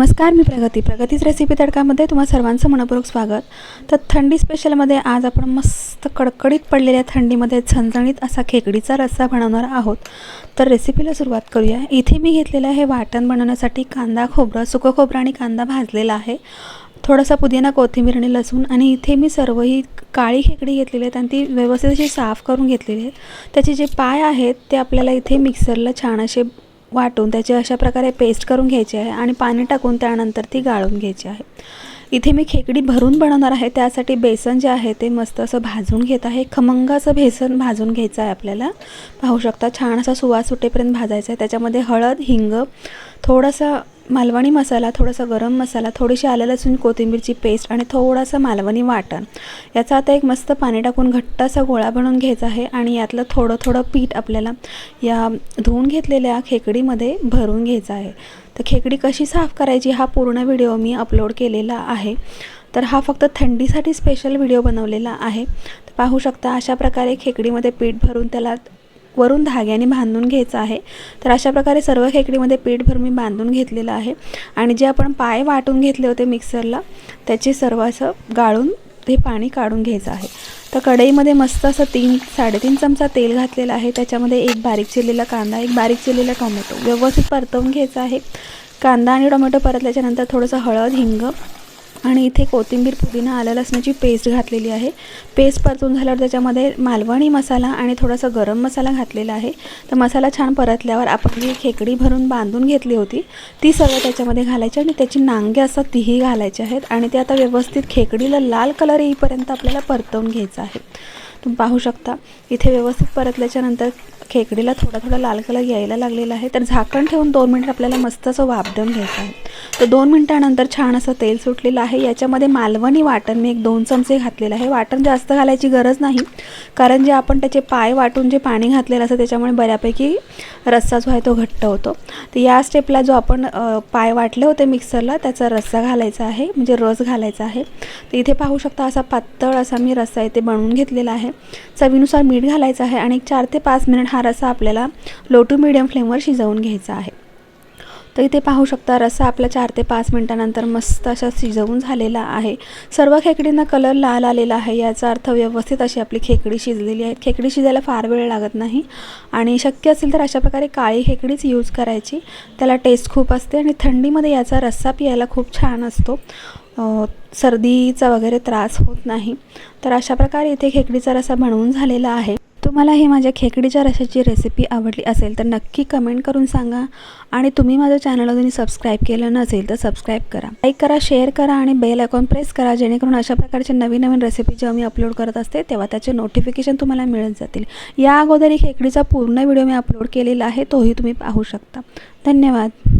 नमस्कार मी प्रगती. प्रगतीच रेसिपी तडकामध्ये तुम्हा सर्वांचं मनपूर्वक स्वागत. तर थंडी स्पेशलमध्ये आज आपण मस्त कडकडीत पडलेल्या थंडीमध्ये झणझणीत असा खेकडीचा रस्सा बनवणार आहोत. तर रेसिपीला सुरुवात करूया. इथे मी घेतलेलं आहे वाटण बनवण्यासाठी कांदा खोबरं सुकं खोबरं आणि कांदा भाजलेला आहे. थोडासा पुदिना कोथिंबीर आणि लसूण आणि इथे मी सर्व ही काळी खेकडी घेतलेली आहेत आणि ती व्यवस्थित अशी साफ करून घेतलेली आहे त्याचे जे पाय आहेत ते आपल्याला इथे मिक्सरला छान असे वाटून त्याचे अशा प्रकारे पेस्ट करून घ्यायची आहे आणि पाणी टाकून त्यानंतर ती गाळून घ्यायची आहे. इथे मी खेकडी भरून बनवणार आहे. त्यासाठी बेसन जे आहे ते मस्त असं भाजून घेत आहे. खमंग असं बेसन भाजून घ्यायचं आहे आपल्याला. पाहू शकता छान असा सुवास सुटेपर्यंत भाजायचा आहे. त्याच्यामध्ये हळद हिंग थोडंसं मालवणी मसाला थोडासा गरम मसाला थोडीशी आलं लसूण कोथिंबीरची पेस्ट आणि थोडासा मालवणी वाटण. याचा आता एक मस्त पाणी टाकून घट्ट असा गोळा बनवून घ्यायचा आहे आणि यातलं थोडं थोडं पीठ आपल्याला या धुवून घेतलेल्या खेकडीमध्ये भरून घ्यायचं आहे. तर खेकडी कशी साफ करायची हा पूर्ण व्हिडिओ मी अपलोड केलेला आहे. तर हा फक्त थंडीसाठी स्पेशल व्हिडिओ बनवलेला आहे. तर पाहू शकता अशा प्रकारे खेकडीमध्ये पीठ भरून त्याला वरून धाग्याने बांधून घ्यायचं आहे. तर अशा प्रकारे सर्व खेकडीमध्ये पीठभर मी बांधून घेतलेलं आहे. आणि जे आपण पाय वाटून घेतले होते मिक्सरला त्याचे सर्व असं गाळून ते पाणी काढून घ्यायचं आहे. तर कढईमध्ये मस्त असं तीन साडेतीन चमचा तेल घातलेलं आहे. त्याच्यामध्ये एक बारीक चिरलेला कांदा एक बारीक चिरलेला टोमॅटो व्यवस्थित परतवून घ्यायचा आहे. कांदा आणि टोमॅटो परतल्याच्यानंतर थोडंसं हळद हिंग आणि इथे कोथिंबीर पुदिना आलं लसणाची पेस्ट घातलेली आहे. पेस्ट परतून झाल्यावर त्याच्यामध्ये मालवणी मसाला आणि थोडासा गरम मसाला घातलेला आहे. तर मसाला छान परतल्यावर आपण जी खेकडी भरून बांधून घेतली होती. ती सगळं त्याच्यामध्ये घालायची आणि त्याची नांगे असतात तीही घालायची आहेत आणि ते आता व्यवस्थित खेकडीला लाल कलर येईपर्यंत आपल्याला परतवून घ्यायचं आहे. तुम्ही पाहू शकता इथे व्यवस्थित परतल्याच्यानंतर खेकडीला थोडा थोडा लाल कलर यायला लागलेला आहे. तर झाकण ठेवून दोन मिनटं आपल्याला मस्त असं वापदून घ्यायचं आहे. तर दोन मिनटानंतर छान असं तेल सुटलेलं आहे. याच्यामध्ये मालवणी वाटण मी एक दोन चमचे घातलेलं आहे. वाटण जास्त घालायची गरज नाही कारण जे आपण त्याचे पाय वाटून जे पाणी घातलेलं असतं त्याच्यामुळे बऱ्यापैकी रस्सा जो आहे तो घट्ट होतो. तर या स्टेपला जो आपण पाय वाटले होते मिक्सरला त्याचा रस्सा घालायचा आहे म्हणजे रस घालायचा आहे. तर इथे पाहू शकता असा पातळ असा मी रस्सा इथे बनवून घेतलेला आहे. चवीनुसार मीठ घालायचं आहे आणि चार ते पाच मिनिट हा रस्सा आपल्याला लो टू मिडियम फ्लेमवर शिजवून घ्यायचा आहे. तर इथे पाहू शकता रस्सा आपला चार ते पाच मिनटानंतर मस्त अशा शिजवून झालेला आहे. सर्व खेकडींना कलर लाल आलेला आहे. याचा अर्थ व्यवस्थित अशी आपली खेकडी शिजलेली आहे. खेकडी शिजायला फार वेळ लागत नाही आणि शक्य असेल तर अशा प्रकारे काळी खेकडीच यूज करायची. त्याला टेस्ट खूप असते आणि थंडीमध्ये याचा रस्सा पियायला खूप छान असतो. सर्दीचा वगैरे त्रास होत नाही. तर अशा प्रकारे इथे खेकडीचा रस्सा बनवून झालेला आहे. तुम्हाला ही माझ्या खेकडीच्या रशाची रेसिपी आवडली असेल तर नक्की कमेंट करून सांगा. आणि तुम्ही माझं चॅनल अजूनही सबस्क्राईब केलं नसेल तर सबस्क्राईब करा. लाईक करा शेअर करा आणि बेल आयकॉन प्रेस करा जेणेकरून अशा प्रकारचे नवीन नवीन रेसिपी जेव्हा मी अपलोड करत असते तेव्हा त्याचे नोटिफिकेशन तुम्हाला मिळत जातील. या अगोदर खेकडीचा पूर्ण व्हिडिओ मी अपलोड केलेला आहे तोही तुम्ही पाहू शकता. धन्यवाद.